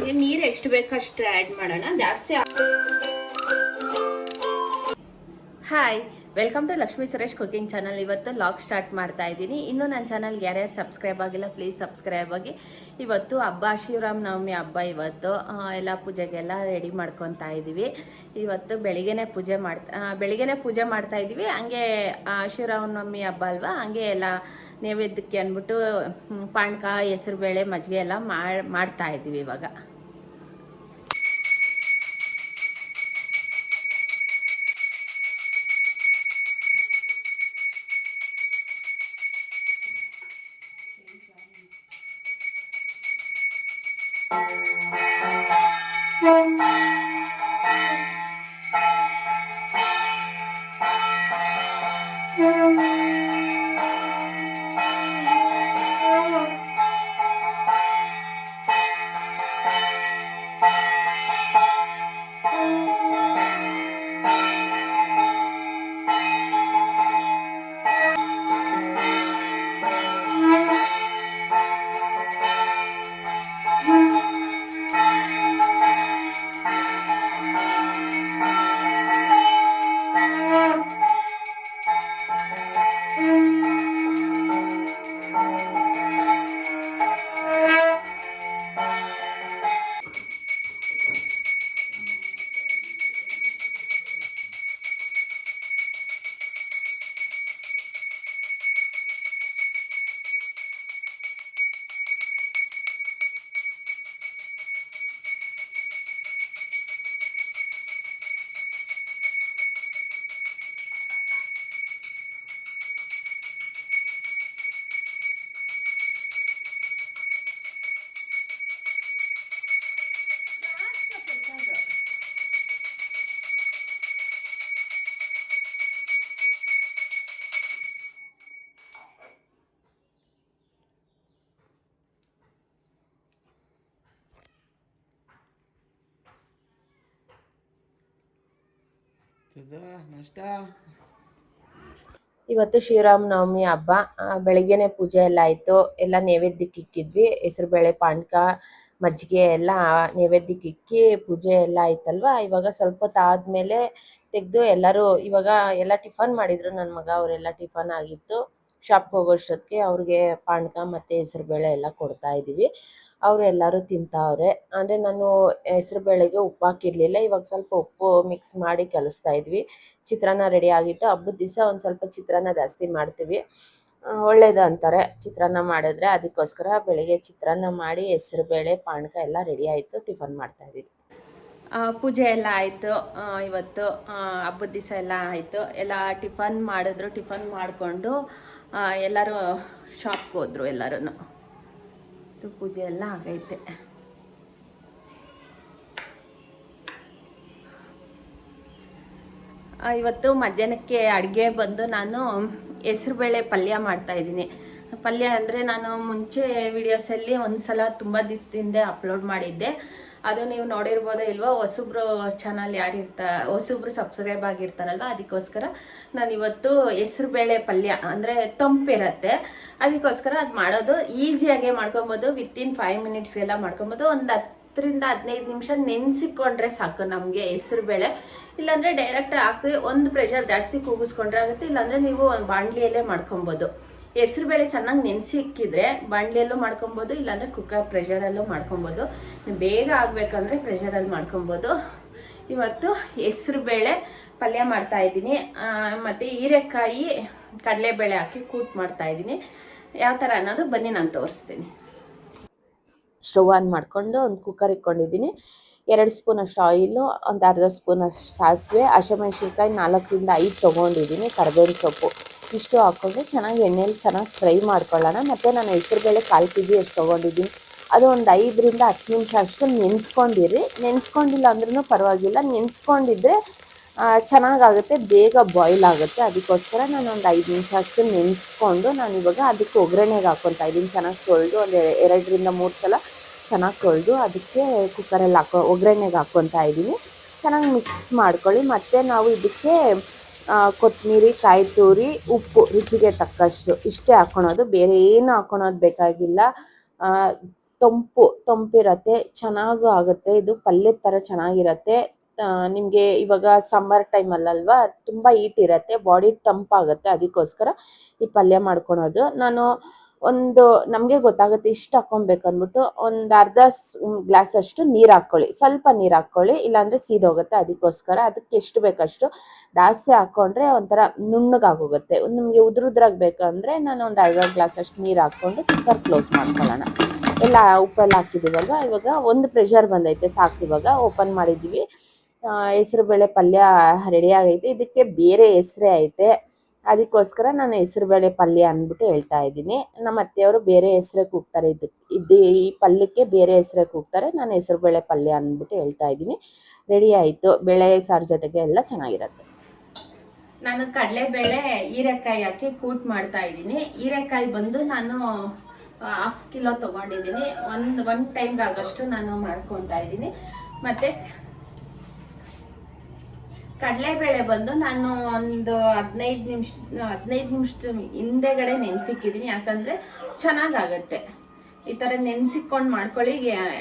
ನೀರು ಎಷ್ಟು ಬೇಕಷ್ಟು ಆ್ಯಡ್ ಮಾಡೋಣ. ಜಾಸ್ತಿ hi welcome to Lakshmi Suresh cooking channel ಇವತ್ತು ಲಾಗ್ ಸ್ಟಾರ್ಟ್ ಮಾಡ್ತಾ ಇದ್ದೀನಿ. ಇನ್ನೂ ನನ್ನ ಚಾನಲ್ಗೆ ಯಾರ್ಯಾರು ಸಬ್ಸ್ಕ್ರೈಬ್ ಆಗಿಲ್ಲ ಪ್ಲೀಸ್ ಸಬ್ಸ್ಕ್ರೈಬ್ ಆಗಿ. ಇವತ್ತು ಹಬ್ಬ ಶಿವರಾಮ್ ನವಮಿ ಹಬ್ಬ ಇವತ್ತು. ಎಲ್ಲ ಪೂಜೆಗೆಲ್ಲ ರೆಡಿ ಮಾಡ್ಕೊತಾ ಇದ್ದೀವಿ ಇವತ್ತು ಬೆಳಿಗ್ಗೆನೆ ಪೂಜೆ ಮಾಡ್ತಾ ಬೆಳಿಗ್ಗೆನೇ ಪೂಜೆ ಮಾಡ್ತಾ ಇದ್ದೀವಿ ಹಂಗೆ ಆ, ಶಿವರಾಮ ನವಮಿ ಹಬ್ಬ ಅಲ್ವಾ? ಹಂಗೆ ಎಲ್ಲ ನೈವೇದ್ಯಕ್ಕೆ ಅಂದ್ಬಿಟ್ಟು ಪಾಣ್ಕ ಹೆಸರು ಬೇಳೆ ಮಜ್ಜಿಗೆ ಎಲ್ಲ ಮಾಡ್- ಮಾಡ್ತಾ ಇದ್ದೀವಿ ಇವಾಗ. Thank you. ಇವತ್ತು ಶ್ರೀರಾಮ ನವಮಿ ಹಬ್ಬ. ಬೆಳಿಗ್ಗೆನೆ ಪೂಜೆ ಎಲ್ಲ ಆಯ್ತು. ಎಲ್ಲ ನೈವೇದ್ಯಕ್ಕೆ ಇಕ್ಕಿದ್ವಿ. ಹೆಸರುಬೇಳೆ ಪಾನಕ, ಮಜ್ಜಿಗೆ ಎಲ್ಲ ನೈವೇದ್ಯಕ್ಕೆ ಇಕ್ಕಿ ಪೂಜೆ ಎಲ್ಲ ಆಯ್ತಲ್ವಾ? ಇವಾಗ ಸ್ವಲ್ಪ ಹೊತ್ತಾದ್ಮೇಲೆ ತೆಗೆದು ಎಲ್ಲರೂ ಇವಾಗ ಎಲ್ಲ ಟಿಫನ್ ಮಾಡಿದ್ರು. ನನ್ನ ಮಗ ಅವರೆಲ್ಲ ಟಿಫನ್ ಆಗಿತ್ತು. ಶಾಪ್ಗೆ ಹೋಗೋಷ್ಟೊತ್ತಿಗೆ ಅವ್ರಿಗೆ ಪಾನಕ ಮತ್ತು ಹೆಸರುಬೇಳೆ ಎಲ್ಲ ಕೊಡ್ತಾ ಇದ್ದೀವಿ. ಅವರು ಎಲ್ಲರೂ ತಿಂತಾವ್ರೆ. ಅಂದರೆ ನಾನು ಹೆಸರುಬೇಳೆಗೆ ಉಪ್ಪು ಹಾಕಿರಲಿಲ್ಲ ಇವಾಗ ಸ್ವಲ್ಪ ಉಪ್ಪು ಮಿಕ್ಸ್ ಮಾಡಿ ಕಲಿಸ್ತಾ ಇದ್ವಿ. ಚಿತ್ರಾನ್ನ ರೆಡಿ ಆಗಿತ್ತು. ಹಬ್ಬದ ದಿವಸ ಒಂದು ಸ್ವಲ್ಪ ಚಿತ್ರಾನ್ನ ಜಾಸ್ತಿ ಮಾಡ್ತೀವಿ. ಒಳ್ಳೇದು ಅಂತಾರೆ. ಚಿತ್ರಾನ್ನ ಮಾಡಿದ್ರೆ ಅದಕ್ಕೋಸ್ಕರ ಬೆಳಿಗ್ಗೆ ಚಿತ್ರಾನ್ನ ಮಾಡಿ ಹೆಸರುಬೇಳೆ ಪಾನಕ ಎಲ್ಲ ರೆಡಿ ಆಯಿತು. ಟಿಫನ್ ಮಾಡ್ತಾ ಇದ್ದೀವಿ ಪೂಜೆ ಎಲ್ಲ ಆಯಿತು. ಇವತ್ತು ಹಬ್ಬದ ದಿವಸ ಎಲ್ಲ ಆಯಿತು. ಎಲ್ಲ ಟಿಫನ್ ಮಾಡಿದ್ರು. ಟಿಫನ್ ಮಾಡಿಕೊಂಡು ಎಲ್ಲರೂ ಶಾಪ್ಗೆ ಹೋದ್ರು ಎಲ್ಲರೂ ಪೂಜೆ ಎಲ್ಲ ಆಗೈತೆ. ಇವತ್ತು ಮಧ್ಯಾಹ್ನಕ್ಕೆ ಅಡುಗೆ ಬಂದು ನಾನು ಹೆಸರುಬೇಳೆ ಪಲ್ಯ ಮಾಡ್ತಾ ಇದ್ದೀನಿ. ಪಲ್ಯ ಅಂದರೆ ನಾನು ಮುಂಚೆ ವಿಡಿಯೋಸಲ್ಲಿ ಒಂದು ಸಲ ತುಂಬ ದಿವಸದಿಂದ ಅಪ್ಲೋಡ್ ಮಾಡಿದ್ದೆ. ಅದು ನೀವು ನೋಡಿರ್ಬೋದೋ ಇಲ್ವಾ? ಹೊಸಬ್ರು ಚಾನಲ್ ಯಾರು ಇರ್ತಾ, ಹೊಸಬ್ರು ಸಬ್ಸ್ಕ್ರೈಬ್ ಆಗಿರ್ತಾರಲ್ವ? ಅದಕ್ಕೋಸ್ಕರ ನಾನು ಇವತ್ತು ಹೆಸರುಬೇಳೆ ಪಲ್ಯ ಅಂದರೆ ತಂಪಿರತ್ತೆ. ಅದಕ್ಕೋಸ್ಕರ ಅದು ಮಾಡೋದು ಈಸಿಯಾಗೆ ಮಾಡ್ಕೊಬೋದು. ವಿತಿನ್ ಫೈವ್ ಮಿನಿಟ್ಸ್ಗೆಲ್ಲ ಮಾಡ್ಕೊಬೋದು. ಒಂದು ಹತ್ತರಿಂದ ಹದಿನೈದು ನಿಮಿಷ ನೆನೆಸಿಕೊಂಡ್ರೆ ಸಾಕು ನಮಗೆ ಹೆಸರುಬೇಳೆ ಇಲ್ಲಾಂದರೆ ಡೈರೆಕ್ಟ್ ಹಾಕಿ ಒಂದು ಪ್ರೆಷರ್ ಜಾಸ್ತಿ ಕೂಗಿಸ್ಕೊಂಡ್ರೆ ಆಗುತ್ತೆ. ಇಲ್ಲಾಂದರೆ ನೀವು ಒಂದು ಬಾಂಡ್ಲಿಯಲ್ಲೇ ಮಾಡ್ಕೊಬೋದು. ಹೆಸರುಬೇಳೆ ಚೆನ್ನಾಗಿ ನೆನೆಸಿ ಇಕ್ಕಿದ್ರೆ ಬಾಣಲಿಯಲ್ಲೂ ಮಾಡ್ಕೊಬೋದು, ಇಲ್ಲಾಂದರೆ ಕುಕ್ಕರ್ ಪ್ರೆಷರಲ್ಲೂ ಮಾಡ್ಕೊಬೋದು. ಬೇಗ ಆಗಬೇಕಂದ್ರೆ ಪ್ರೆಷರಲ್ಲಿ ಮಾಡ್ಕೊಬೋದು. ಇವತ್ತು ಹೆಸರುಬೇಳೆ ಪಲ್ಯ ಮಾಡ್ತಾ ಇದ್ದೀನಿ. ಮತ್ತು ಹೀರೆಕಾಯಿ ಕಡಲೆಬೇಳೆ ಹಾಕಿ ಕೂಟ್ ಮಾಡ್ತಾ ಇದ್ದೀನಿ. ಯಾವ ಥರ ಅನ್ನೋದು ಬನ್ನಿ, ನಾನು ತೋರಿಸ್ತೀನಿ. ಸ್ಟವ್ ಆನ್ ಮಾಡಿಕೊಂಡು ಒಂದು ಕುಕ್ಕರ್ ಇಟ್ಕೊಂಡಿದ್ದೀನಿ ಎರಡು ಸ್ಪೂನ್ ಅಷ್ಟು ಆಯಿಲು ಒಂದು ಅರ್ಧ ಸ್ಪೂನ್ ಅಷ್ಟು ಸಾಸಿವೆ, ಹಸಿಮೆಣ್ಸಿನ್ಕಾಯಿ ನಾಲ್ಕರಿಂದ ಐದು ತೊಗೊಂಡಿದ್ದೀನಿ. ಕರ್ಬೇವಿನ ಸೊಪ್ಪು. ಇಷ್ಟು ಹಾಕ್ಕೊಂಡು ಚೆನ್ನಾಗಿ ಎಣ್ಣೆಲಿ ಚೆನ್ನಾಗಿ ಫ್ರೈ ಮಾಡ್ಕೊಳ್ಳೋಣ. ಮತ್ತು ನಾನು ಹೆಸರುಬೇಳೆ ಕಾಲು ಕೆ ಜಿ ಅಷ್ಟು ತೊಗೊಂಡಿದ್ದೀನಿ. ಅದು ಒಂದು ಐದರಿಂದ ಹತ್ತು ನಿಮಿಷ ಅಷ್ಟು ನೆನೆಸ್ಕೊಂಡಿರಿ. ನೆನೆಸ್ಕೊಂಡಿಲ್ಲ ಅಂದ್ರೂ ಪರವಾಗಿಲ್ಲ. ನೆನೆಸ್ಕೊಂಡಿದ್ರೆ ಚೆನ್ನಾಗಾಗುತ್ತೆ. ಬೇಗ ಬಾಯ್ಲ್ ಆಗುತ್ತೆ. ಅದಕ್ಕೋಸ್ಕರ ನಾನು ಒಂದು ಐದು ನಿಮಿಷ ಅಷ್ಟು ನೆನೆಸ್ಕೊಂಡು ನಾನು ಇವಾಗ ಅದಕ್ಕೆ ಒಗ್ಗರಣೆಗೆ ಹಾಕ್ಕೊತಾ ಇದ್ದೀನಿ. ಚೆನ್ನಾಗಿ ತೊಳೆದು ಒಂದು ಎರಡರಿಂದ ಮೂರು ಸಲ ಚೆನ್ನಾಗಿ ತೊಳೆದು ಅದಕ್ಕೆ ಕುಕ್ಕರಲ್ಲಿ ಹಾಕೋ, ಒಗ್ಗರಣೆಗೆ ಹಾಕ್ಕೊತಾ ಇದ್ದೀನಿ. ಚೆನ್ನಾಗಿ ಮಿಕ್ಸ್ ಮಾಡ್ಕೊಳ್ಳಿ. ಮತ್ತು ನಾವು ಇದಕ್ಕೆ ಕೊತ್ತಂಬರಿ ಕಾಯಿ ತುರಿ ಉಪ್ಪು, ರುಚಿಗೆ ತಕ್ಕಷ್ಟು. ಇಷ್ಟೇ ಹಾಕ್ಕೊಳೋದು ಬೇರೆ ಏನು ಹಾಕ್ಕೊಳೋದು ಬೇಕಾಗಿಲ್ಲ. ತಂಪು, ತಂಪಿರತ್ತೆ, ಚೆನ್ನಾಗೂ ಆಗುತ್ತೆ. ಇದು ಪಲ್ಯದ ಥರ ಚೆನ್ನಾಗಿರತ್ತೆ. ನಿಮಗೆ ಇವಾಗ ಸಮ್ಮರ್ ಟೈಮ್ ತುಂಬ ತುಂಬಾ ಹೀಟ್ ಇರತ್ತೆ ಬಾಡಿ ತಂಪಾಗುತ್ತೆ. ಅದಕ್ಕೋಸ್ಕರ ಈ ಪಲ್ಯ ಮಾಡ್ಕೊಳೋದು. ನಾನು ಒಂದು ನಮ್ಗೆ ಗೊತ್ತಾಗುತ್ತೆ ಇಷ್ಟು ಹಾಕೊಬೇಕು ಅಂದ್ಬಿಟ್ಟು ಒಂದು ಅರ್ಧ ಗ್ಲಾಸ್ ಅಷ್ಟು ನೀರು ಹಾಕೊಳ್ಳಿ. ಸ್ವಲ್ಪ ನೀರು ಹಾಕೊಳ್ಳಿ. ಇಲ್ಲಾಂದ್ರೆ ಸೀದೋಗುತ್ತೆ. ಅದಕ್ಕೋಸ್ಕರ ಅದಕ್ಕೆ ಎಷ್ಟು ಬೇಕಷ್ಟು ಜಾಸ್ತಿ ಹಾಕೊಂಡ್ರೆ ಒಂಥರ ನುಣ್ಣಗಾಗೋಗುತ್ತೆ. ನಿಮ್ಗೆ ಉದ್ರ ಉದ್ರಾಗ್ ಬೇಕಂದ್ರೆ ನಾನು ಒಂದು ಅರ್ಧ ಗ್ಲಾಸ್ ಅಷ್ಟು ನೀರು ಹಾಕೊಂಡು ಕುಕ್ಕರ್ ಕ್ಲೋಸ್ ಮಾಡ್ಕೊಳ್ಳೋಣ. ಎಲ್ಲ ಉಪ್ಪೆಲ್ಲ ಹಾಕಿದೀವಲ್ವಾ? ಇವಾಗ ಒಂದು ಪ್ರೆಷರ್ ಬಂದೈತೆ ಸಾಕು ಇವಾಗ. ಓಪನ್ ಮಾಡಿದೀವಿ. ಹೆಸರು ಬೇಳೆ ಪಲ್ಯ ರೆಡಿ ಆಗೈತೆ. ಇದಕ್ಕೆ ಬೇರೆ ಹೆಸರೇ ಐತೆ. ಅದಕ್ಕೋಸ್ಕರ ನಾನು ಹೆಸರು ಬೇಳೆ ಪಲ್ಯ ಅಂದ್ಬಿಟ್ಟು ಹೇಳ್ತಾ ಇದ್ದೀನಿ. ನಮ್ಮ ಅತ್ತೆಯವರು ಬೇರೆ ಹೆಸರು ಕೂಗ್ತಾರೆ ಇದಕ್ಕೆ ಇದು ಈ ಪಲ್ಯಕ್ಕೆ ಬೇರೆ ಹೆಸರು ಕೂಗ್ತಾರೆ ನಾನು ಹೆಸರು ಬೇಳೆ ಪಲ್ಯ ಅಂದ್ಬಿಟ್ಟು ಹೇಳ್ತಾ ಇದ್ದೀನಿ. ರೆಡಿ ಆಯಿತು. ಬೇಳೆ ಸಾರು ಜೊತೆಗೆ ಎಲ್ಲ ಚೆನ್ನಾಗಿರುತ್ತೆ. ನಾನು ಕಡಲೆಬೇಳೆ ಹೀರೆಕಾಯಿ ಹಾಕಿ ಕೂಟ್ ಮಾಡ್ತಾ ಇದ್ದೀನಿ. ಹೀರೆಕಾಯಿ ಬಂದು ನಾನು ಹಾಫ್ ಕಿಲೋ ತಗೊಂಡಿದ್ದೀನಿ. ಒಂದು ಒನ್ ಟೈಮ್ಗೆ ಆಗೋಷ್ಟು ನಾನು ಮಾಡ್ಕೊತಾ ಇದ್ದೀನಿ. ಮತ್ತೆ ಕಡಲೆಬೇಳೆ ಬಂದು ನಾನು ಒಂದು ಹದಿನೈದು ನಿಮಿಷ, ಹದಿನೈದು ನಿಮಿಷದ ಹಿಂದೆಗಡೆ ನೆನೆಸಿಕ್ಕಿದ್ದೀನಿ ಯಾಕಂದರೆ ಚೆನ್ನಾಗಾಗತ್ತೆ. ಈ ಥರ ನೆನೆಸಿಕೊಂಡು ಮಾಡ್ಕೊಳ್ಳಿ.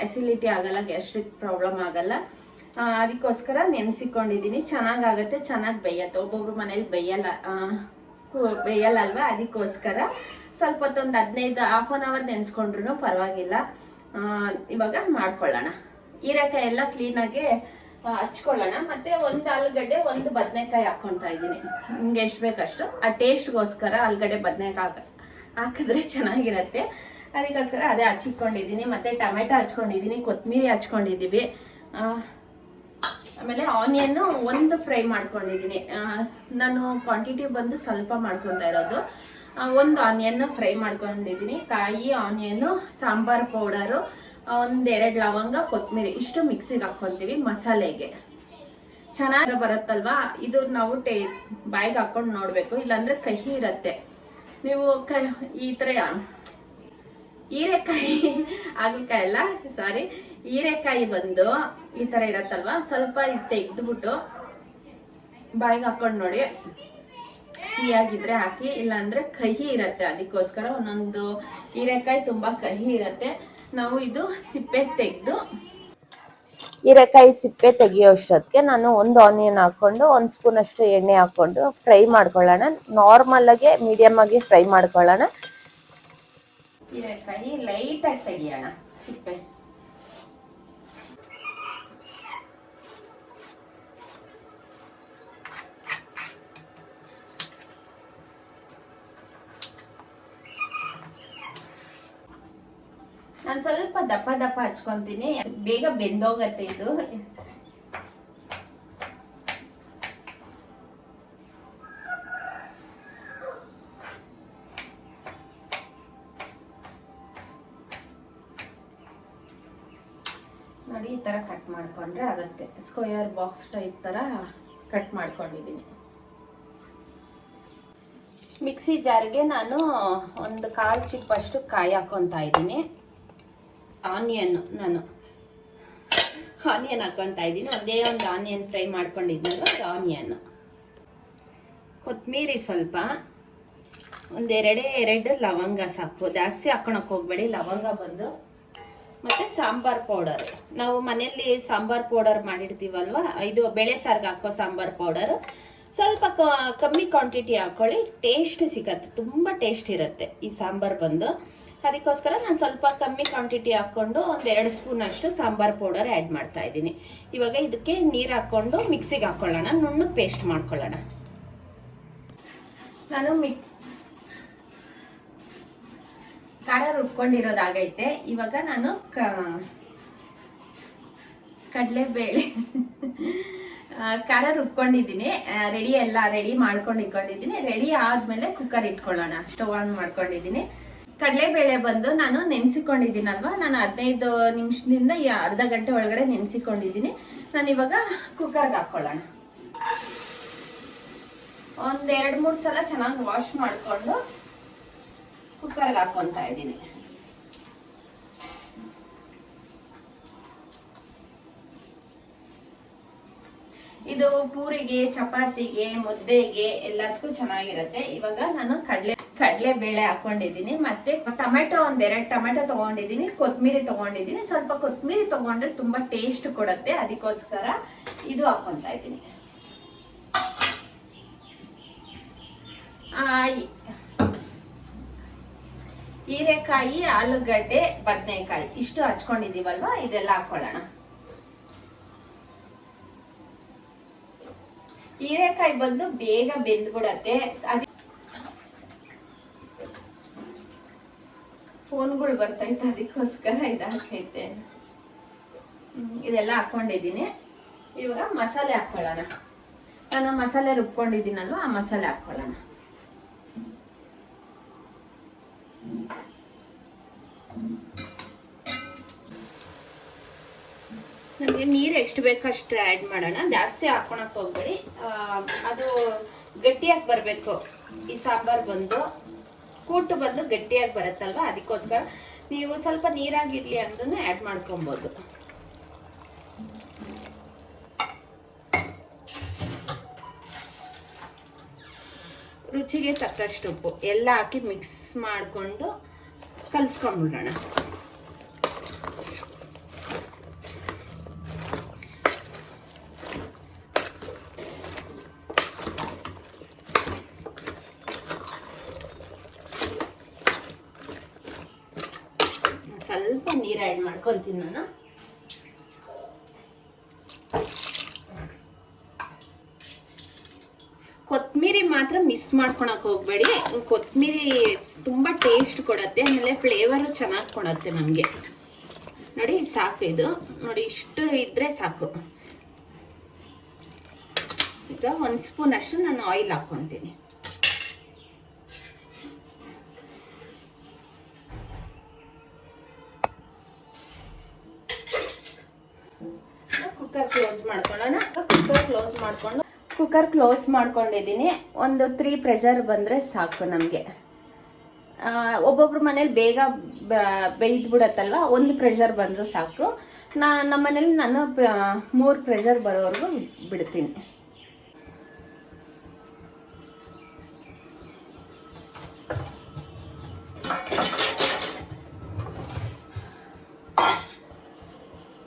ಎಸಿಲಿಟಿ ಆಗಲ್ಲ ಗ್ಯಾಸ್ಟ್ರಿಕ್ ಪ್ರಾಬ್ಲಮ್ ಆಗಲ್ಲ. ಅದಕ್ಕೋಸ್ಕರ ನೆನೆಸಿಕೊಂಡಿದ್ದೀನಿ ಚೆನ್ನಾಗಾಗತ್ತೆ, ಚೆನ್ನಾಗಿ ಬೇಯತ್ತೆ. ಒಬ್ಬೊಬ್ರು ಮನೇಲಿ ಬೇಯಲ್ಲ ಬೇಯಲ್ಲಲ್ವಾ? ಅದಕ್ಕೋಸ್ಕರ ಸ್ವಲ್ಪ ಹೊತ್ತೊಂದು ಹದಿನೈದು ಹಾಫ್ ಅನ್ ಅವರ್ ನೆನೆಸ್ಕೊಂಡ್ರು ಪರವಾಗಿಲ್ಲ. ಇವಾಗ ಮಾಡ್ಕೊಳ್ಳೋಣ. ಹೀರೆಕಾಯಿ ಎಲ್ಲ ಕ್ಲೀನಾಗಿ ಹಚ್ಕೊಳ್ಳೋಣ. ಮತ್ತೆ ಒಂದು ಆಲೂಗಡ್ಡೆ, ಒಂದು ಬದನೆಕಾಯಿ ಹಾಕೊಂತಾ ಇದ್ದೀನಿ. ನಿಮ್ಗೆ ಎಷ್ಟು ಬೇಕಷ್ಟು. ಆ ಟೇಸ್ಟ್ಗೋಸ್ಕರ ಆಲೂಗಡ್ಡೆ, ಬದನೆಕಾಯಿ ಹಾಕಿದ್ರೆ ಚೆನ್ನಾಗಿರತ್ತೆ. ಅದಕ್ಕೋಸ್ಕರ ಅದೇ ಹಚ್ಚಿಕೊಂಡಿದ್ದೀನಿ ಮತ್ತೆ ಟೊಮೆಟೊ ಹಚ್ಕೊಂಡಿದ್ದೀನಿ ಕೊತ್ತಂಬರಿ ಹಚ್ಕೊಂಡಿದ್ದೀವಿ. ಆಮೇಲೆ ಆನಿಯನ್ ಒಂದು ಫ್ರೈ ಮಾಡ್ಕೊಂಡಿದ್ದೀನಿ. ನಾನು ಕ್ವಾಂಟಿಟಿ ಬಂದು ಸ್ವಲ್ಪ ಮಾಡ್ಕೊತಾ ಇರೋದು. ಒಂದು ಆನಿಯನ್ ಫ್ರೈ ಮಾಡ್ಕೊಂಡಿದ್ದೀನಿ. ಕಾಯಿ ಆನಿಯನ್ ಸಾಂಬಾರ್ ಪೌಡರು ಒಂದೆರಡು ಲವಂಗ ಕೊತ್ತಂಬರಿ ಇಷ್ಟು ಮಿಕ್ಸಿಗೆ ಹಾಕ್ಕೊಂತೀವಿ ಮಸಾಲೆಗೆ. ಚೆನ್ನಾಗಿ ಬರುತ್ತಲ್ವಾ? ಇದು ನಾವು ಟೇ, ಬಾಯಿಗೆ ಹಾಕೊಂಡು ನೋಡಬೇಕು. ಇಲ್ಲಾಂದ್ರೆ ಕಹಿ ಇರತ್ತೆ. ನೀವು ಕ, ಈ ಥರ ಹೀರೆಕಾಯಿ, ಹಾಗಲಕಾಯಿ ಅಲ್ಲ? ಸಾರಿ ಹೀರೆಕಾಯಿ ಬಂದು ಈ ತರ ಇರತ್ತಲ್ವಾ? ಸ್ವಲ್ಪ ತೆಗೆದ್ಬಿಟ್ಟು ಬಾಯಿಗೆ ಹಾಕೊಂಡು ನೋಡಿ. ಸಿಹಿಯಾಗಿದ್ರೆ ಹಾಕಿ, ಇಲ್ಲಾಂದ್ರೆ ಕಹಿ ಇರತ್ತೆ. ಅದಕ್ಕೋಸ್ಕರ ಒಂದೊಂದು ಹೀರೆಕಾಯಿ ತುಂಬಾ ಕಹಿ ಇರತ್ತೆ. ನಾವು ಇದು ಸಿಪ್ಪೆ ತೆಗೆದು ಹೀರೆಕಾಯಿ ಸಿಪ್ಪೆ ತೆಗಿಯೋಷ್ಟೊತ್ತಿಗೆ ನಾನು ಒಂದು ಆನಿಯನ್ ಹಾಕೊಂಡು ಒಂದು ಸ್ಪೂನ್ ಅಷ್ಟು ಎಣ್ಣೆ ಹಾಕ್ಕೊಂಡು ಫ್ರೈ ಮಾಡ್ಕೊಳ್ಳೋಣ. ನಾರ್ಮಲ್ ಆಗಿ ಮೀಡಿಯಮ್ ಆಗಿ ಫ್ರೈ ಮಾಡ್ಕೊಳ್ಳೋಣ. ಹೀರೆಕಾಯಿ ಲೈಟಾಗಿ ತೆಗಿಯೋಣ ಸಿಪ್ಪೆ. ನಾನು ಸ್ವಲ್ಪ ದಪ್ಪ ದಪ್ಪ ಹಚ್ಕೊಂತೀನಿ. ಬೇಗ ಬೆಂದೋಗತ್ತೆ ಇದು. ನೋಡಿ, ಈ ಥರ ಕಟ್ ಮಾಡ್ಕೊಂಡ್ರೆ ಆಗುತ್ತೆ. ಸ್ಕ್ವಯರ್ ಬಾಕ್ಸ್ ಟೈಪ್ ಥರ ಕಟ್ ಮಾಡ್ಕೊಂಡಿದ್ದೀನಿ ಮಿಕ್ಸಿ ಜಾರಿಗೆ ನಾನು ಒಂದು ಕಾಲು ಚಿಪ್ಪಷ್ಟು ಕಾಯಿ ಹಾಕೊತಾ ಇದ್ದೀನಿ. ಆನಿಯನ್ ನಾನು ಆನಿಯನ್ ಹಾಕೊತಾ ಇದ್ದೀನಿ. ಒಂದೇ ಒಂದು ಆನಿಯನ್ ಫ್ರೈ ಮಾಡ್ಕೊಂಡಿದ್ನಲ್ಲ, ಅದು ಆನಿಯನ್ ಕೊತ್ತಂಬರಿ ಸ್ವಲ್ಪ, ಒಂದೆರಡೇ ಎರಡು ಲವಂಗ ಸಾಕು. ಜಾಸ್ತಿ ಹಾಕೊಳಕ್ ಹೋಗ್ಬೇಡಿ, ಲವಂಗ ಬಂದು. ಮತ್ತೆ ಸಾಂಬಾರ್ ಪೌಡರ್. ನಾವು ಮನೆಯಲ್ಲಿ ಸಾಂಬಾರ್ ಪೌಡರ್ ಮಾಡಿರ್ತೀವಲ್ವಾ, ಇದು ಬೆಳೆ ಸಾರ್ಗೆ ಹಾಕೋ ಸಾಂಬಾರ್ ಪೌಡರ್. ಸ್ವಲ್ಪ ಕಮ್ಮಿ ಕ್ವಾಂಟಿಟಿ ಹಾಕೊಳ್ಳಿ ಟೇಸ್ಟ್ ಸಿಗತ್ತೆ. ತುಂಬ ಟೇಸ್ಟ್ ಇರುತ್ತೆ ಈ ಸಾಂಬಾರ್ ಬಂದು. ಅದಕ್ಕೋಸ್ಕರ ನಾನು ಸ್ವಲ್ಪ ಕಮ್ಮಿ ಕ್ವಾಂಟಿಟಿ ಹಾಕ್ಕೊಂಡು ಒಂದು ಎರಡು ಸ್ಪೂನ್ ಅಷ್ಟು ಸಾಂಬಾರ್ ಪೌಡರ್ ಆ್ಯಡ್ ಮಾಡ್ತಾ ಇದ್ದೀನಿ. ಇವಾಗ ಇದಕ್ಕೆ ನೀರು ಹಾಕ್ಕೊಂಡು ಮಿಕ್ಸಿಗೆ ಹಾಕ್ಕೊಳ್ಳೋಣ ನುಣ್ಣು ಪೇಸ್ಟ್ ಮಾಡ್ಕೊಳ್ಳೋಣ. ನಾನು ಮಿಕ್ಸ್ ಖಾರ ರುಬ್ಕೊಂಡಿರೋದಾಗೈತೆ ಇವಾಗ ನಾನು ಕಡಲೆಬೇಳೆ ಖಾರ ರುಬ್ಕೊಂಡಿದ್ದೀನಿ. ರೆಡಿ ಎಲ್ಲ ರೆಡಿ ಮಾಡ್ಕೊಂಡು ಇಟ್ಕೊಂಡಿದ್ದೀನಿ. ರೆಡಿ ಆದ್ಮೇಲೆ ಕುಕ್ಕರ್ ಇಟ್ಕೊಳ್ಳೋಣ. ಸ್ಟವ್ ಆನ್ ಮಾಡ್ಕೊಂಡಿದ್ದೀನಿ. ಕಡಲೆಬೇಳೆ ಬಂದು ನಾನು ನೆನೆಸಿಕೊಂಡಿದ್ದೀನಲ್ವಾ? ನಾನು ಹದಿನೈದು ನಿಮಿಷದಿಂದ ಅರ್ಧ ಗಂಟೆ ಒಳಗಡೆ ನೆನೆಸಿಕೊಂಡಿದ್ದೀನಿ. ನಾನು ಇವಾಗ ಕುಕ್ಕರ್ಗೆ ಹಾಕ್ಕೊಳ್ಳೋಣ ಒಂದೆರಡು ಮೂರ್ ಸಲ ಚೆನ್ನಾಗಿ ವಾಶ್ ಮಾಡಿಕೊಂಡು ಕುಕ್ಕರ್ಗೆ ಹಾಕ್ಕೊತಾ ಇದ್ದೀನಿ. ಇದು ಪೂರಿಗೆ, ಚಪಾತಿಗೆ, ಮುದ್ದೆಗೆ ಎಲ್ಲದಕ್ಕೂ ಚೆನ್ನಾಗಿರುತ್ತೆ. ಇವಾಗ ನಾನು ಕಡಲೆ ಕಡಲೆ ಬೇಳೆ ಹಾಕೊಂಡಿದ್ದೀನಿ, ಮತ್ತೆ ಟೊಮೆಟೊ ಒಂದೆರಡು ಟೊಮೆಟೊ ತಗೊಂಡಿದ್ದೀನಿ, ಕೊತ್ಮೀರಿ ತಗೊಂಡಿದ್ದೀನಿ. ಸ್ವಲ್ಪ ಕೊತ್ಮೀರಿ ತಗೊಂಡ್ರೆ ತುಂಬಾ ಟೇಸ್ಟ್ ಕೊಡುತ್ತೆ. ಅದಕ್ಕೋಸ್ಕರ ಇದು ಹಾಕೊಂತ ಇದ್ದೀನಿ. ಹೀರೆಕಾಯಿ, ಆಲೂಗಡ್ಡೆ, ಬದನೆಕಾಯಿ. ಇಷ್ಟು ಹಚ್ಕೊಂಡಿದೀವಲ್ವಾ ಇದೆಲ್ಲ ಹಾಕೊಳ್ಳೋಣ. ಹೀರೆಕಾಯಿ ಬಂದು ಬೇಗ ಬೆಂದ್ಬಿಡತ್ತೆ. ಅದ್ ಫೋನ್ಗಳು ಬರ್ತೈತೆ ಅದಕ್ಕೋಸ್ಕರ ಇದಾಕೈತೆ ಇದೆಲ್ಲ ಹಾಕೊಂಡಿದ್ದೀನಿ. ಇವಾಗ ಮಸಾಲೆ ಹಾಕೊಳ್ಳೋಣ. ನಾನು ಮಸಾಲೆ ರುಬ್ಕೊಂಡಿದ್ದೀನಲ್ವ, ಆ ಮಸಾಲೆ ಹಾಕೊಳ್ಳೋಣ. ನಮಗೆ ನೀರು ಎಷ್ಟು ಬೇಕು ಅಷ್ಟು ಆ್ಯಡ್ ಮಾಡೋಣ. ಜಾಸ್ತಿ ಹಾಕೊಳಕ್ ಹೋಗ್ಬೇಡಿ. ಅದು ಗಟ್ಟಿಯಾಗಿ ಬರಬೇಕು. ಈ ಸಾಂಬಾರು ಬಂದು. ಕೂಟು ಬಂದು ಗಟ್ಟಿಯಾಗಿ ಬರುತ್ತಲ್ವ? ಅದಕ್ಕೋಸ್ಕರ ನೀವು ಸ್ವಲ್ಪ ನೀರಾಗಿರಲಿ ಅಂದ್ರೂ ಆ್ಯಡ್ ಮಾಡ್ಕೊಬೋದು. ರುಚಿಗೆ ತಕ್ಕಷ್ಟು ಉಪ್ಪು. ಎಲ್ಲ ಹಾಕಿ ಮಿಕ್ಸ್ ಮಾಡಿಕೊಂಡು ಕಲಿಸ್ಕೊಂಡ್ಬಿಡೋಣ ಸ್ವಲ್ಪ ನೀರು ಆ್ಯಡ್ ಮಾಡ್ಕೊತೀನಿ ನಾನು ಕೊತ್ತಂಬರಿ ಮಾತ್ರ ಮಿಸ್ ಮಾಡ್ಕೊಳಕ್ ಹೋಗ್ಬೇಡಿ. ಕೊತ್ತಂಬರಿ ತುಂಬ ಟೇಸ್ಟ್ ಕೊಡತ್ತೆ, ಆಮೇಲೆ ಫ್ಲೇವರು ಚೆನ್ನಾಗಿ ಕೊಡತ್ತೆ ನಮಗೆ. ನೋಡಿ, ಸಾಕು ಇದು. ನೋಡಿ, ಇಷ್ಟು ಇದ್ರೆ ಸಾಕು. ಈಗ ಒಂದು ಸ್ಪೂನ್ ಅಷ್ಟು ನಾನು ಆಯಿಲ್ ಹಾಕ್ಕೊತೀನಿ. ಕುಕ್ಕರ್ ಕ್ಲೋಸ್ ಮಾಡ್ಕೊಳ್ಳೋಣ. ಕುಕ್ಕರ್ ಕ್ಲೋಸ್ ಮಾಡಿಕೊಂಡು ಕುಕ್ಕರ್ ಕ್ಲೋಸ್ ಮಾಡ್ಕೊಂಡಿದ್ದೀನಿ. ಒಂದು ತ್ರೀ ಪ್ರೆಷರ್ ಬಂದರೆ ಸಾಕು ನಮಗೆ. ಒಬ್ಬೊಬ್ರ ಮನೇಲಿ ಬೇಗ ಬೇಯ್ದು ಬಿಡತ್ತಲ್ವ ಒಂದು ಪ್ರೆಷರ್ ಬಂದರೂ ಸಾಕು. ನಾ ನಮ್ಮ ಮನೇಲಿ ನಾನು ಮೂರು ಪ್ರೆಷರ್ ಬರೋವರೆಗೂ ಬಿಡ್ತೀನಿ.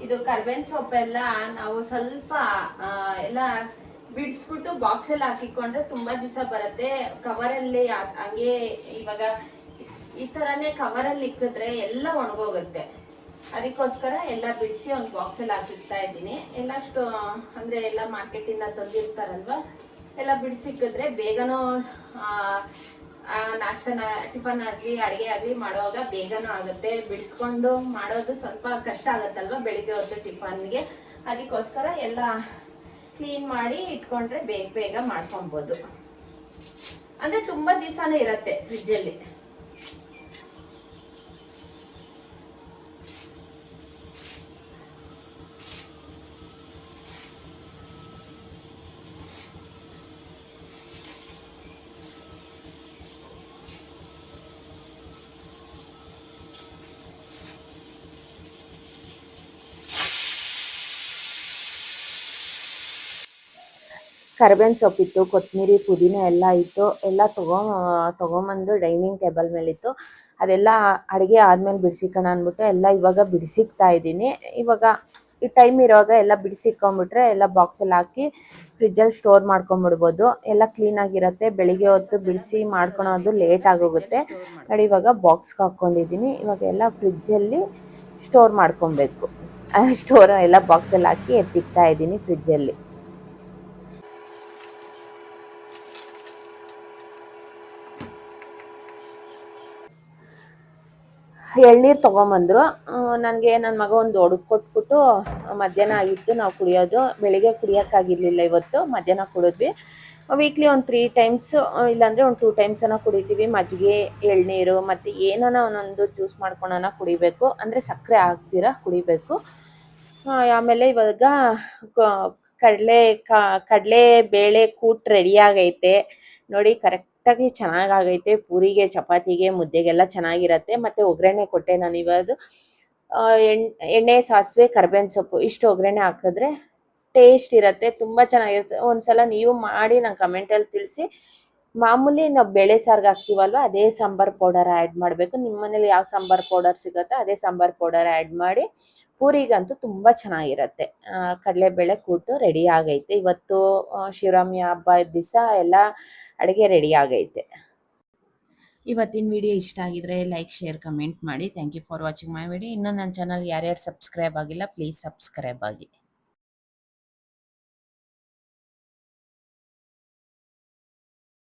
ಇದು ಕರ್ಬೇವಿನ ಸೊಪ್ಪೆಲ್ಲ ನಾವು ಸ್ವಲ್ಪ ಎಲ್ಲ ಬಿಡಿಸ್ಬಿಟ್ಟು ಬಾಕ್ಸ್ ಅಲ್ಲಿ ಹಾಕಿಕೊಂಡ್ರೆ ತುಂಬಾ ದಿವಸ ಬರುತ್ತೆ. ಕವರ್ ಅಲ್ಲಿ ಹಂಗೆ ಇವಾಗ ಈ ತರನೇ ಕವರ್ ಅಲ್ಲಿ ಇಕ್ಕಿದ್ರೆ ಎಲ್ಲ ಒಣಗೋಗುತ್ತೆ. ಅದಕ್ಕೋಸ್ಕರ ಎಲ್ಲ ಬಿಡಿಸಿ ಒಂದು ಬಾಕ್ಸ್ ಅಲ್ಲಿ ಹಾಕಿಡ್ತಾ ಇದ್ದೀನಿ. ಎಲ್ಲ ಅಂದ್ರೆ ಎಲ್ಲ ಮಾರ್ಕೆಟ್ ಇಂದ ತಂದಿರ್ತಾರಲ್ವಾ? ಎಲ್ಲ ಬಿಡಿಸಿಕ್ಕಿದ್ರೆ ಬೇಗನೂ ನಾಷ್ಟನ, ಟಿಫನ್ ಆಗ್ಲಿ, ಅಡಿಗೆ ಆಗ್ಲಿ ಮಾಡುವಾಗ ಬೇಗನೂ ಆಗುತ್ತೆ. ಬಿಡಿಸ್ಕೊಂಡು ಮಾಡೋದು ಸ್ವಲ್ಪ ಕಷ್ಟ ಆಗತ್ತಲ್ವಾ ಬೆಳಿಗ್ಗೆ ಹೊತ್ತು ಟಿಫನ್ಗೆ? ಅದಕ್ಕೋಸ್ಕರ ಎಲ್ಲ ಕ್ಲೀನ್ ಮಾಡಿ ಇಟ್ಕೊಂಡ್ರೆ ಬೇಗ ಬೇಗ ಮಾಡ್ಕೊಬೋದು. ಅಂದ್ರೆ ತುಂಬಾ ದಿವಸನೂ ಇರತ್ತೆ ಫ್ರಿಜ್ ಕರಿಬೇವಿನ ಸೊಪ್ಪಿತ್ತು ಕೊತ್ತಂಬರಿ ಪುದೀನ ಎಲ್ಲ ಇತ್ತು. ಎಲ್ಲ ತಗೊ ತಗೊಂಬಂದು ಡೈನಿಂಗ್ ಟೇಬಲ್ ಮೇಲಿತ್ತು. ಅದೆಲ್ಲ ಅಡುಗೆ ಆದ್ಮೇಲೆ ಬಿಡಿಸಿಕೋಣ ಅಂದ್ಬಿಟ್ಟು ಎಲ್ಲ ಇವಾಗ ಬಿಡಿಸಿಕ್ತಾ ಇದ್ದೀನಿ. ಇವಾಗ ಈ ಟೈಮ್ ಇರುವಾಗ ಎಲ್ಲ ಬಿಡಿಸಿಕೊಂಡ್ಬಿಟ್ರೆ ಎಲ್ಲ ಬಾಕ್ಸಲ್ಲಿ ಹಾಕಿ ಫ್ರಿಜ್ಜಲ್ಲಿ ಸ್ಟೋರ್ ಮಾಡ್ಕೊಂಡ್ಬಿಡ್ಬೋದು. ಎಲ್ಲ ಕ್ಲೀನಾಗಿರುತ್ತೆ ಬೆಳಿಗ್ಗೆ ಹೊತ್ತು ಬಿಡಿಸಿ ಮಾಡ್ಕೊಳೋದು ಲೇಟ್ ಆಗೋಗುತ್ತೆ. ನೋಡಿ ಇವಾಗ ಬಾಕ್ಸ್ಗೆ ಹಾಕ್ಕೊಂಡಿದ್ದೀನಿ ಇವಾಗ ಎಲ್ಲ ಫ್ರಿಜ್ಜಲ್ಲಿ ಸ್ಟೋರ್ ಮಾಡ್ಕೊಬೇಕು. ಸ್ಟೋರ್ ಎಲ್ಲ ಬಾಕ್ಸಲ್ಲಿ ಹಾಕಿ ಎತ್ತಿಕ್ತಾ ಇದ್ದೀನಿ ಫ್ರಿಜ್ಜಲ್ಲಿ ಎಳ್ನೀರು ತಗೊಂಬಂದ್ರು. ನನಗೆ ನನ್ನ ಮಗ ಒಂದು ಒಡಕ್ ಕೊಟ್ಬಿಟ್ಟು, ಮಧ್ಯಾಹ್ನ ಆಗಿತ್ತು, ನಾವು ಕುಡಿಯೋದು. ಬೆಳಿಗ್ಗೆ ಕುಡಿಯೋಕ್ಕಾಗಿರ್ಲಿಲ್ಲ ಇವತ್ತು, ಮಧ್ಯಾಹ್ನ ಕುಡಿದ್ವಿ. ವೀಕ್ಲಿ ಒಂದು ತ್ರೀ ಟೈಮ್ಸ್ ಇಲ್ಲಾಂದರೆ ಒಂದು ಟೂ ಟೈಮ್ಸ್ ಕುಡಿತೀವಿ. ಮಜ್ಜಿಗೆ, ಎಳ್ನೀರು, ಮತ್ತು ಏನಾನ ಒಂದೊಂದು ಜ್ಯೂಸ್ ಮಾಡ್ಕೊಳೋಣ ಕುಡಿಬೇಕು. ಅಂದರೆ ಸಕ್ಕರೆ ಹಾಕ್ದಿರ ಕುಡಿಬೇಕು. ಆಮೇಲೆ ಇವಾಗ ಕಡಲೆ ಕಡಲೆ, ಬೇಳೆ, ಕೂಟ್ ರೆಡಿ ಆಗೈತೆ. ನೋಡಿ ಕರೆಕ್ಟಾಗಿ ಚೆನ್ನಾಗಾಗೈತೆ, ಪೂರಿಗೆ, ಚಪಾತಿಗೆ, ಮುದ್ದೆಗೆಲ್ಲ ಚೆನ್ನಾಗಿರತ್ತೆ. ಮತ್ತೆ ಒಗ್ಗರಣೆ ಕೊಟ್ಟೆ ನಾನು ಇವಾಗ ಎಣ್- ಎಣ್ಣೆ, ಸಾಸಿವೆ, ಕರ್ಬೇವಿನ ಸೊಪ್ಪು ಇಷ್ಟು ಒಗ್ಗರಣೆ ಹಾಕಿದ್ರೆ ಟೇಸ್ಟ್ ಇರುತ್ತೆ, ತುಂಬಾ ಚೆನ್ನಾಗಿರುತ್ತೆ. ಒಂದ್ಸಲ ನೀವು ಮಾಡಿ ನಂಗೆ ಕಮೆಂಟಲ್ಲಿ ತಿಳಿಸಿ. ಮಾಮೂಲಿ ನಾವು ಬೇಳೆ ಸಾರ್ಗೆ ಹಾಕ್ತೀವಲ್ವ, ಅದೇ ಸಾಂಬಾರ್ ಪೌಡರ್ ಆ್ಯಡ್ ಮಾಡಬೇಕು. ನಿಮ್ಮ ಮನೇಲಿ ಯಾವ ಸಾಂಬಾರ್ ಪೌಡರ್ ಸಿಗುತ್ತೋ ಅದೇ ಸಾಂಬಾರ್ ಪೌಡರ್ ಆ್ಯಡ್ ಮಾಡಿ, ಪೂರಿಗಂತೂ ತುಂಬ ಚೆನ್ನಾಗಿರುತ್ತೆ. ಕಡಲೆಬೇಳೆ ಕೂಟು ರೆಡಿ ಆಗೈತೆ. ಇವತ್ತು ಶಿವರಾಮಿ ಹಬ್ಬ ದಿವಸ ಎಲ್ಲ ಅಡುಗೆ ರೆಡಿ ಆಗೈತೆ. ಇವತ್ತಿನ ವಿಡಿಯೋ ಇಷ್ಟ ಆಗಿದ್ರೆ ಲೈಕ್ ಶೇರ್ ಕಮೆಂಟ್ ಮಾಡಿ. Thank you for watching my video ಇನ್ನೂ ನನ್ನ ಚಾನಲ್ ಯಾರ್ಯಾರು ಸಬ್ಸ್ಕ್ರೈಬ್ ಆಗಿಲ್ಲ ಪ್ಲೀಸ್ ಸಬ್ಸ್ಕ್ರೈಬ್ ಆಗಿ.